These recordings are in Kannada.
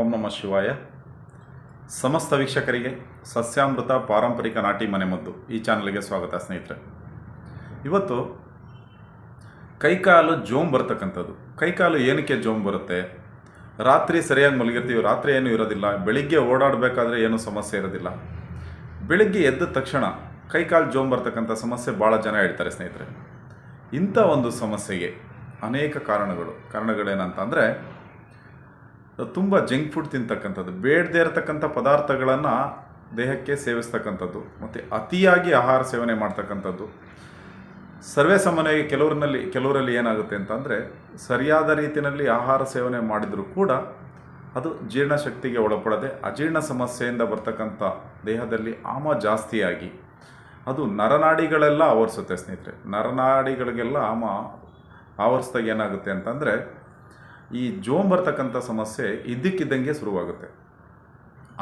ಓಂ ನಮಃ ಶಿವಾಯ. ಸಮಸ್ತ ವೀಕ್ಷಕರಿಗೆ ಸಸ್ಯಾಮೃತ ಪಾರಂಪರಿಕ ನಾಟಿ ಮನೆಮದ್ದು ಈ ಚಾನಲ್ಗೆ ಸ್ವಾಗತ ಸ್ನೇಹಿತರೆ. ಇವತ್ತು ಕೈಕಾಲು ಜೋಮ್ ಬರ್ತಕ್ಕಂಥದ್ದು. ಕೈಕಾಲು ಏನಕ್ಕೆ ಜೋಮ್ ಬರುತ್ತೆ? ರಾತ್ರಿ ಸರಿಯಾಗಿ ಮಲಗಿರ್ತೀವಿ, ರಾತ್ರಿ ಏನೂ ಇರೋದಿಲ್ಲ, ಬೆಳಿಗ್ಗೆ ಓಡಾಡಬೇಕಾದ್ರೆ ಏನೂ ಸಮಸ್ಯೆ ಇರೋದಿಲ್ಲ. ಬೆಳಿಗ್ಗೆ ಎದ್ದ ತಕ್ಷಣ ಕೈಕಾಲು ಜೋಮ್ ಬರ್ತಕ್ಕಂಥ ಸಮಸ್ಯೆ ಭಾಳ ಜನ ಹೇಳ್ತಾರೆ ಸ್ನೇಹಿತರೆ. ಇಂಥ ಒಂದು ಸಮಸ್ಯೆಗೆ ಅನೇಕ ಕಾರಣಗಳು. ಕಾರಣಗಳೇನಂತಂದರೆ ತುಂಬ ಜಂಕ್ ಫುಡ್ ತಿಂತಕ್ಕಂಥದ್ದು, ಬೇಡದೇ ಇರತಕ್ಕಂಥ ಪದಾರ್ಥಗಳನ್ನು ದೇಹಕ್ಕೆ ಸೇವಿಸ್ತಕ್ಕಂಥದ್ದು, ಮತ್ತು ಅತಿಯಾಗಿ ಆಹಾರ ಸೇವನೆ ಮಾಡ್ತಕ್ಕಂಥದ್ದು. ಸರ್ವೇ ಸಾಮಾನ್ಯವಾಗಿ ಕೆಲವರಿನಲ್ಲಿ, ಕೆಲವರಲ್ಲಿ ಏನಾಗುತ್ತೆ ಅಂತಂದರೆ, ಸರಿಯಾದ ರೀತಿಯಲ್ಲಿ ಆಹಾರ ಸೇವನೆ ಮಾಡಿದರೂ ಕೂಡ ಅದು ಜೀರ್ಣಶಕ್ತಿಗೆ ಒಳಪಡದೆ ಅಜೀರ್ಣ ಸಮಸ್ಯೆಯಿಂದ ಬರ್ತಕ್ಕಂಥ ದೇಹದಲ್ಲಿ ಆಮ ಜಾಸ್ತಿಯಾಗಿ ಅದು ನರನಾಡಿಗಳೆಲ್ಲ ಆವರಿಸುತ್ತೆ ಸ್ನೇಹಿತರೆ. ನರನಾಡಿಗಳಿಗೆಲ್ಲ ಆಮ ಆವರಿಸಿದಾಗ ಏನಾಗುತ್ತೆ ಅಂತಂದರೆ ಈ ಜೋಮ್ ಬರ್ತಕ್ಕಂಥ ಸಮಸ್ಯೆ ಇದ್ದಕ್ಕಿದ್ದಂಗೆ ಶುರುವಾಗುತ್ತೆ.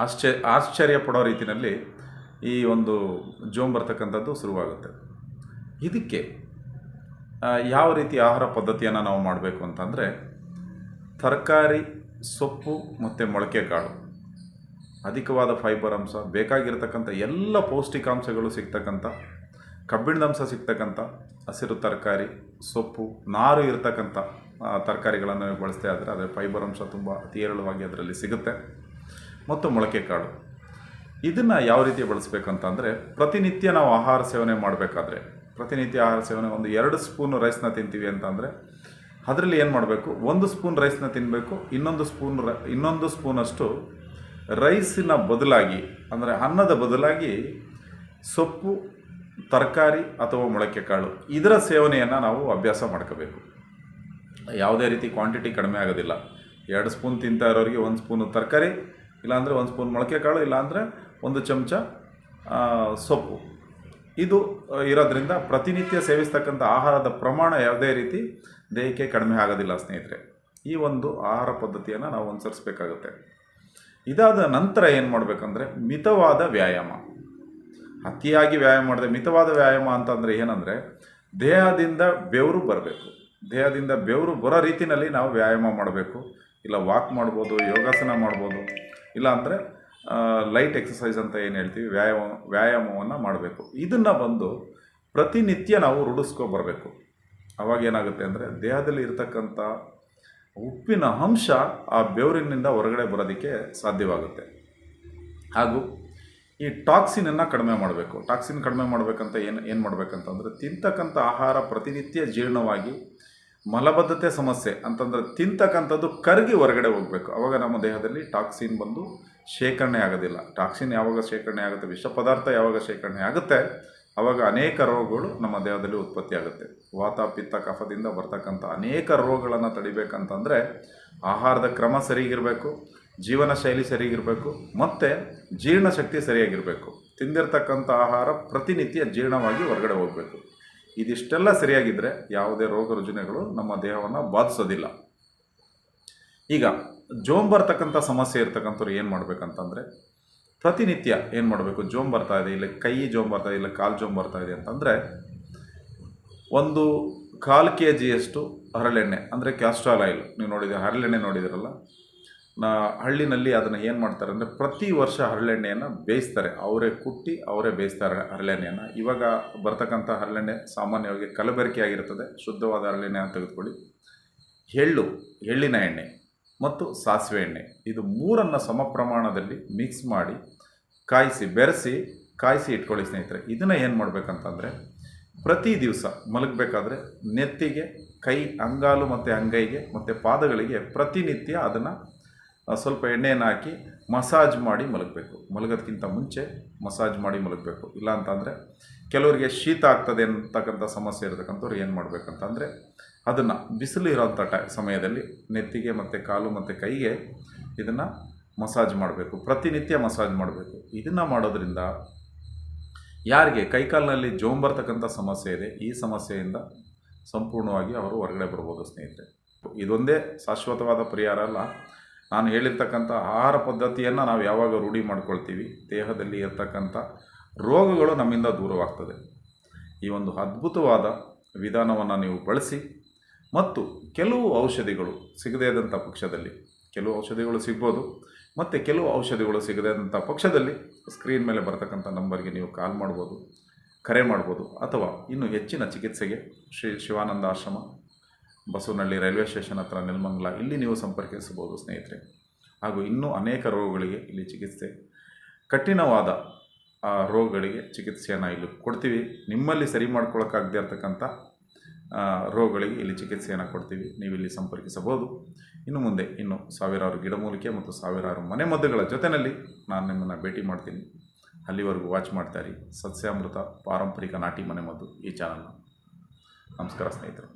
ಆಶ್ಚರ್ಯ ಆಶ್ಚರ್ಯ ಪಡೋ ರೀತಿಯಲ್ಲಿ ಈ ಒಂದು ಜೋಮ್ ಬರ್ತಕ್ಕಂಥದ್ದು ಶುರುವಾಗುತ್ತೆ. ಇದಕ್ಕೆ ಯಾವ ರೀತಿ ಆಹಾರ ಪದ್ಧತಿಯನ್ನು ನಾವು ಮಾಡಬೇಕು ಅಂತಂದರೆ, ತರಕಾರಿ, ಸೊಪ್ಪು ಮತ್ತು ಮೊಳಕೆ ಕಾಳು, ಅಧಿಕವಾದ ಫೈಬರ್ ಅಂಶ, ಬೇಕಾಗಿರ್ತಕ್ಕಂಥ ಎಲ್ಲ ಪೌಷ್ಟಿಕಾಂಶಗಳು ಸಿಗ್ತಕ್ಕಂಥ, ಕಬ್ಬಿಣದ ಅಂಶ ಸಿಗ್ತಕ್ಕಂಥ, ಹಸಿರು ತರಕಾರಿ, ಸೊಪ್ಪು, ನಾರು ಇರತಕ್ಕಂಥ ತರಕಾರಿಗಳನ್ನು ಬಳಸ್ತೇ ಆದರೆ ಅದರ ಫೈಬರ್ ಅಂಶ ತುಂಬ ಅತಿ ಅದರಲ್ಲಿ ಸಿಗುತ್ತೆ. ಮತ್ತು ಮೊಳಕೆ ಕಾಳು. ಇದನ್ನು ಯಾವ ರೀತಿ ಬಳಸಬೇಕಂತಂದರೆ ಪ್ರತಿನಿತ್ಯ ನಾವು ಆಹಾರ ಸೇವನೆ ಮಾಡಬೇಕಾದ್ರೆ, ಪ್ರತಿನಿತ್ಯ ಆಹಾರ ಸೇವನೆ ಒಂದು ಎರಡು ಸ್ಪೂನು ರೈಸ್ನ ತಿಂತೀವಿ ಅಂತಂದರೆ ಅದರಲ್ಲಿ ಏನು ಮಾಡಬೇಕು? ಒಂದು ಸ್ಪೂನ್ ರೈಸ್ನ ತಿನ್ನಬೇಕು ಇನ್ನೊಂದು ಸ್ಪೂನ್ ರ ಇನ್ನೊಂದು ಸ್ಪೂನಷ್ಟು ರೈಸಿನ ಬದಲಾಗಿ, ಅಂದರೆ ಅನ್ನದ ಬದಲಾಗಿ ಸೊಪ್ಪು, ತರಕಾರಿ ಅಥವಾ ಮೊಳಕೆ ಕಾಳು ಇದರ ಸೇವನೆಯನ್ನು ನಾವು ಅಭ್ಯಾಸ ಮಾಡ್ಕೋಬೇಕು. ಯಾವುದೇ ರೀತಿ ಕ್ವಾಂಟಿಟಿ ಕಡಿಮೆ ಆಗೋದಿಲ್ಲ. ಎರಡು ಸ್ಪೂನ್ ತಿಂತಾ ಇರೋರಿಗೆ ಒಂದು ಸ್ಪೂನು ತರಕಾರಿ, ಇಲ್ಲಾಂದರೆ ಒಂದು ಸ್ಪೂನ್ ಮೊಳಕೆ ಕಾಳು ಇಲ್ಲಾಂದರೆ ಒಂದು ಚಮಚ ಸೊಪ್ಪು. ಇದು ಇರೋದ್ರಿಂದ ಪ್ರತಿನಿತ್ಯ ಸೇವಿಸ್ತಕ್ಕಂಥ ಆಹಾರದ ಪ್ರಮಾಣ ಯಾವುದೇ ರೀತಿ ದೇಹಕ್ಕೆ ಕಡಿಮೆ ಆಗೋದಿಲ್ಲ ಸ್ನೇಹಿತರೆ. ಈ ಒಂದು ಆಹಾರ ಪದ್ಧತಿಯನ್ನು ನಾವು ಅನುಸರಿಸಬೇಕಾಗುತ್ತೆ. ಇದಾದ ನಂತರ ಏನು ಮಾಡಬೇಕಂದ್ರೆ ಮಿತವಾದ ವ್ಯಾಯಾಮ. ಅತಿಯಾಗಿ ವ್ಯಾಯಾಮ ಮಾಡಿದೆ ಮಿತವಾದ ವ್ಯಾಯಾಮ ಅಂತಂದರೆ ಏನಂದರೆ ದೇಹದಿಂದ ಬೆವರು ಬರಬೇಕು. ದೇಹದಿಂದ ಬೆವರು ಬರೋ ರೀತಿಯಲ್ಲಿ ನಾವು ವ್ಯಾಯಾಮ ಮಾಡಬೇಕು. ಇಲ್ಲ ವಾಕ್ ಮಾಡ್ಬೋದು, ಯೋಗಾಸನ ಮಾಡ್ಬೋದು. ಇಲ್ಲ ಅಂದರೆ ಲೈಟ್ ಎಕ್ಸಸೈಸ್ ಅಂತ ಏನು ಹೇಳ್ತೀವಿ, ವ್ಯಾಯಾಮ, ವ್ಯಾಯಾಮವನ್ನು ಮಾಡಬೇಕು. ಇದನ್ನು ಬಂದು ಪ್ರತಿನಿತ್ಯ ನಾವು ರೂಢಿಸ್ಕೊ ಬರಬೇಕು. ಅವಾಗ ಏನಾಗುತ್ತೆ ಅಂದರೆ, ದೇಹದಲ್ಲಿ ಇರತಕ್ಕಂಥ ಉಪ್ಪಿನ ಅಂಶ ಆ ಬೆವರಿನಿಂದ ಹೊರಗಡೆ ಬರೋದಕ್ಕೆ ಸಾಧ್ಯವಾಗುತ್ತೆ. ಹಾಗೂ ಈ ಟಾಕ್ಸಿನನ್ನು ಕಡಿಮೆ ಮಾಡಬೇಕು. ಟಾಕ್ಸಿನ್ ಕಡಿಮೆ ಮಾಡಬೇಕಂತ ಏನು ಏನು ಮಾಡಬೇಕಂತಂದರೆ, ತಿಂತಕ್ಕಂಥ ಆಹಾರ ಪ್ರತಿನಿತ್ಯ ಜೀರ್ಣವಾಗಿ ಮಲಬದ್ಧತೆ ಸಮಸ್ಯೆ ಅಂತಂದರೆ ತಿಂತಕ್ಕಂಥದ್ದು ಕರಗಿ ಹೊರಗಡೆ ಹೋಗಬೇಕು. ಅವಾಗ ನಮ್ಮ ದೇಹದಲ್ಲಿ ಟಾಕ್ಸಿನ್ ಬಂದು ಶೇಖರಣೆ ಆಗೋದಿಲ್ಲ. ಟಾಕ್ಸಿನ್ ಯಾವಾಗ ಶೇಖರಣೆ ಆಗುತ್ತೆ? ವಿಷ ಪದಾರ್ಥ ಯಾವಾಗ ಶೇಖರಣೆ ಆಗುತ್ತೆ? ಆವಾಗ ಅನೇಕ ರೋಗಗಳು ನಮ್ಮ ದೇಹದಲ್ಲಿ ಉತ್ಪತ್ತಿ ಆಗುತ್ತೆ. ವಾತ, ಪಿತ್ತ, ಕಫದಿಂದ ಬರ್ತಕ್ಕಂಥ ಅನೇಕ ರೋಗಗಳನ್ನು ತಡಿಬೇಕಂತಂದರೆ ಆಹಾರದ ಕ್ರಮ ಸರಿಗಿರಬೇಕು, ಜೀವನ ಶೈಲಿ ಸರಿಗಿರಬೇಕು, ಮತ್ತು ಜೀರ್ಣಶಕ್ತಿ ಸರಿಯಾಗಿರಬೇಕು. ತಿಂದಿರತಕ್ಕಂಥ ಆಹಾರ ಪ್ರತಿನಿತ್ಯ ಜೀರ್ಣವಾಗಿ ಹೊರಗಡೆ ಹೋಗಬೇಕು. ಇದಿಷ್ಟೆಲ್ಲ ಸರಿಯಾಗಿದ್ದರೆ ಯಾವುದೇ ರೋಗ ರುಜಿನಗಳು ನಮ್ಮ ದೇಹವನ್ನು ಬಾಧಿಸೋದಿಲ್ಲ. ಈಗ ಜೋಮ್ ಬರ್ತಕ್ಕಂಥ ಸಮಸ್ಯೆ ಇರ್ತಕ್ಕಂಥವ್ರು ಏನು ಮಾಡಬೇಕಂತಂದರೆ ಪ್ರತಿನಿತ್ಯ ಏನು ಮಾಡಬೇಕು? ಜೋಮ್ ಬರ್ತಾ ಇದೆ, ಇಲ್ಲ ಕೈ ಜೋಮ್ ಬರ್ತಾ ಇದೆ, ಇಲ್ಲ ಕಾಲು ಜೋಮ್ ಬರ್ತಾ ಇದೆ ಅಂತಂದರೆ ಒಂದು ಕಾಲು ಕೆ ಜಿಯಷ್ಟು ಹರಳೆಣ್ಣೆ, ಅಂದರೆ ಕ್ಯಾಸ್ಟ್ರಾಲ್ ಆಯಿಲ್. ನೀವು ನೋಡಿದ ಹರಳೆಣ್ಣೆ ನೋಡಿದಿರಲ್ಲ? ಹಳ್ಳಿನಲ್ಲಿ ಅದನ್ನು ಏನು ಮಾಡ್ತಾರೆ ಅಂದರೆ ಪ್ರತಿ ವರ್ಷ ಹರಳೆಣ್ಣೆಯನ್ನು ಬೇಯಿಸ್ತಾರೆ. ಅವರೇ ಕುಟ್ಟಿ ಅವರೇ ಬೇಯಿಸ್ತಾರೆ ಹರಳೆಣ್ಣೆಯನ್ನು. ಇವಾಗ ಬರ್ತಕ್ಕಂಥ ಹರಳೆಣ್ಣೆ ಸಾಮಾನ್ಯವಾಗಿ ಕಲಬೆರಕೆ ಆಗಿರ್ತದೆ. ಶುದ್ಧವಾದ ಹರಳೆಣ್ಣೆ ತೆಗೆದುಕೊಳ್ಳಿ. ಎಳ್ಳು, ಎಳ್ಳಿನ ಎಣ್ಣೆ ಮತ್ತು ಸಾಸಿವೆ ಎಣ್ಣೆ. ಇದು ಮೂರನ್ನು ಸಮ ಪ್ರಮಾಣದಲ್ಲಿ ಮಿಕ್ಸ್ ಮಾಡಿ ಕಾಯಿಸಿ, ಬೆರೆಸಿ, ಕಾಯಿಸಿ ಇಟ್ಕೊಳ್ಳಿ ಸ್ನೇಹಿತರೆ. ಇದನ್ನು ಏನು ಮಾಡಬೇಕಂತಂದರೆ ಪ್ರತಿ ದಿವಸ ಮಲಗಬೇಕಾದ್ರೆ ನೆತ್ತಿಗೆ, ಕೈ, ಅಂಗಾಲು ಮತ್ತು ಅಂಗೈಗೆ ಮತ್ತು ಪಾದಗಳಿಗೆ ಪ್ರತಿನಿತ್ಯ ಅದನ್ನು ಸ್ವಲ್ಪ ಎಣ್ಣೆಯನ್ನು ಹಾಕಿ ಮಸಾಜ್ ಮಾಡಿ ಮಲಗಬೇಕು. ಮಲಗೋದಕ್ಕಿಂತ ಮುಂಚೆ ಮಸಾಜ್ ಮಾಡಿ ಮಲಗಬೇಕು. ಇಲ್ಲ ಅಂತಂದರೆ ಕೆಲವರಿಗೆ ಶೀತ ಆಗ್ತದೆ ಅಂತಕ್ಕಂಥ ಸಮಸ್ಯೆ ಇರತಕ್ಕಂಥವ್ರು ಏನು ಮಾಡಬೇಕಂತಂದರೆ ಅದನ್ನು ಬಿಸಿಲು ಇರೋಂಥ ಟೈ, ಸಮಯದಲ್ಲಿ ನೆತ್ತಿಗೆ ಮತ್ತು ಕಾಲು ಮತ್ತು ಕೈಗೆ ಇದನ್ನು ಮಸಾಜ್ ಮಾಡಬೇಕು. ಪ್ರತಿನಿತ್ಯ ಮಸಾಜ್ ಮಾಡಬೇಕು. ಇದನ್ನು ಮಾಡೋದ್ರಿಂದ ಯಾರಿಗೆ ಕೈಕಾಲಿನಲ್ಲಿ ಜೋಮ್ ಬರ್ತಕ್ಕಂಥ ಸಮಸ್ಯೆ ಇದೆ, ಈ ಸಮಸ್ಯೆಯಿಂದ ಸಂಪೂರ್ಣವಾಗಿ ಅವರು ಹೊರಗಡೆ ಬರ್ಬೋದು ಸ್ನೇಹಿತರೆ. ಇದೊಂದೇ ಶಾಶ್ವತವಾದ ಪರಿಹಾರ ಅಲ್ಲ. ನಾನು ಹೇಳಿರ್ತಕ್ಕಂಥ ಆಹಾರ ಪದ್ಧತಿಯನ್ನು ನಾವು ಯಾವಾಗ ರೂಢಿ ಮಾಡ್ಕೊಳ್ತೀವಿ, ದೇಹದಲ್ಲಿ ಇರ್ತಕ್ಕಂಥ ರೋಗಗಳು ನಮ್ಮಿಂದ ದೂರವಾಗ್ತದೆ. ಈ ಒಂದು ಅದ್ಭುತವಾದ ವಿಧಾನವನ್ನು ನೀವು ಬಳಸಿ, ಮತ್ತು ಕೆಲವು ಔಷಧಿಗಳು ಸಿಗದೇ ಇದ್ದಂಥ ಪಕ್ಷದಲ್ಲಿ, ಕೆಲವು ಔಷಧಿಗಳು ಸಿಗ್ಬೋದು, ಮತ್ತು ಕೆಲವು ಔಷಧಿಗಳು ಸಿಗದಂಥ ಪಕ್ಷದಲ್ಲಿ ಸ್ಕ್ರೀನ್ ಮೇಲೆ ಬರ್ತಕ್ಕಂಥ ನಂಬರ್ಗೆ ನೀವು ಕಾಲ್ ಮಾಡ್ಬೋದು, ಕರೆ ಮಾಡ್ಬೋದು, ಅಥವಾ ಇನ್ನೂ ಹೆಚ್ಚಿನ ಚಿಕಿತ್ಸೆಗೆ ಶ್ರೀ ಶಿವಾನಂದ ಆಶ್ರಮ ಬಸವನಹಳ್ಳಿ ರೈಲ್ವೆ ಸ್ಟೇಷನ್ ಹತ್ರ ನೆಲಮಂಗಲ ಇಲ್ಲಿ ನೀವು ಸಂಪರ್ಕಿಸಬಹುದು ಸ್ನೇಹಿತರೆ. ಹಾಗೂ ಇನ್ನೂ ಅನೇಕ ರೋಗಗಳಿಗೆ ಇಲ್ಲಿ ಚಿಕಿತ್ಸೆ, ಕಠಿಣವಾದ ರೋಗಗಳಿಗೆ ಚಿಕಿತ್ಸೆಯನ್ನು ಇಲ್ಲಿ ಕೊಡ್ತೀವಿ. ನಿಮ್ಮಲ್ಲಿ ಸರಿ ಮಾಡ್ಕೊಳ್ಳೋಕ್ಕಾಗದೇ ಇರತಕ್ಕಂಥ ರೋಗಗಳಿಗೆ ಇಲ್ಲಿ ಚಿಕಿತ್ಸೆಯನ್ನು ಕೊಡ್ತೀವಿ. ನೀವು ಇಲ್ಲಿ ಸಂಪರ್ಕಿಸಬಹುದು. ಇನ್ನು ಮುಂದೆ ಇನ್ನು ಸಾವಿರಾರು ಗಿಡಮೂಲಿಕೆ ಮತ್ತು ಸಾವಿರಾರು ಮನೆಮದ್ದುಗಳ ಜೊತೆಯಲ್ಲಿ ನಾನು ನಿಮ್ಮನ್ನು ಭೇಟಿ ಮಾಡ್ತೀನಿ. ಅಲ್ಲಿವರೆಗೂ ವಾಚ್ ಮಾಡ್ತಾ ಇರಿ. ಸಸ್ಯಾಮೃತ ಪಾರಂಪರಿಕ ನಾಟಿ ಮನೆಮದ್ದು ಈ ಚಾನಲ್ನ. ನಮಸ್ಕಾರ ಸ್ನೇಹಿತರೆ.